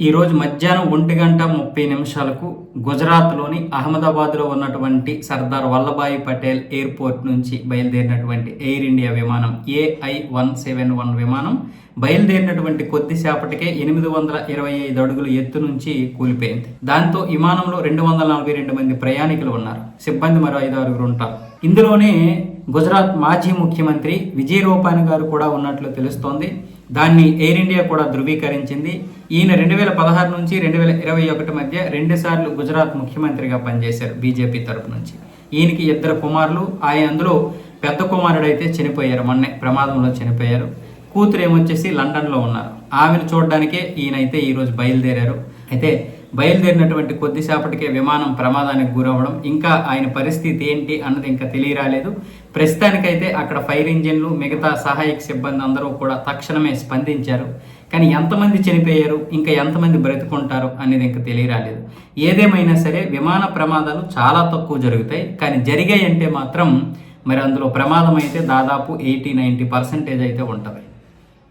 ఈరోజు మధ్యాహ్నం ఒంటి గంట ముప్పై నిమిషాలకు గుజరాత్లోని అహ్మదాబాద్లో ఉన్నటువంటి సర్దార్ వల్లభాయ్ పటేల్ ఎయిర్పోర్ట్ నుంచి బయలుదేరినటువంటి ఎయిర్ ఇండియా విమానం ఏఐ వన్ సెవెన్ వన్ విమానం బయలుదేరినటువంటి కొద్దిసేపటికే ఎనిమిది వందల ఇరవై ఐదు అడుగుల ఎత్తు నుంచి కూలిపోయింది. దాంతో విమానంలో రెండు వందల నలభై రెండు మంది ప్రయాణికులు ఉన్నారు. సిబ్బంది మరో ఐదు ఆరుగురు ఉంటారు. ఇందులోనే గుజరాత్ మాజీ ముఖ్యమంత్రి విజయ్ రూపాని గారు కూడా ఉన్నట్లు తెలుస్తోంది. దాన్ని ఎయిర్ ఇండియా కూడా ధృవీకరించింది. ఈయన రెండు వేల పదహారు నుంచి రెండు వేల ఇరవై ఒకటి మధ్య రెండుసార్లు గుజరాత్ ముఖ్యమంత్రిగా పనిచేశారు బీజేపీ తరపు నుంచి. ఈయనకి ఇద్దరు కుమారులు. ఆయన అందులో పెద్ద కుమారుడు అయితే చనిపోయారు. మొన్నే ప్రమాదంలో చనిపోయారు. కూతురు ఏమొచ్చేసి లండన్లో ఉన్నారు. ఆమెను చూడడానికే ఈయనైతే ఈరోజు బయలుదేరారు. అయితే బయలుదేరినటువంటి కొద్దిసేపటికే విమానం ప్రమాదానికి గురవ్వడం ఇంకా ఆయన పరిస్థితి ఏంటి అన్నది ఇంకా తెలియరాలేదు. ప్రస్తుతానికైతే అక్కడ ఫైర్ ఇంజిన్లు మిగతా సహాయక సిబ్బంది అందరూ కూడా తక్షణమే స్పందించారు. కానీ ఎంతమంది చనిపోయారు ఇంకా ఎంతమంది బ్రతుకుంటారు అనేది ఇంకా తెలియరాలేదు. ఏదేమైనా సరే విమాన ప్రమాదాలు చాలా తక్కువ జరుగుతాయి. కానీ జరిగాయి అంటే మాత్రం మరి అందులో ప్రమాదం అయితే దాదాపు ఎయిటీ నైంటీ పర్సెంటేజ్ అయితే ఉంటుంది.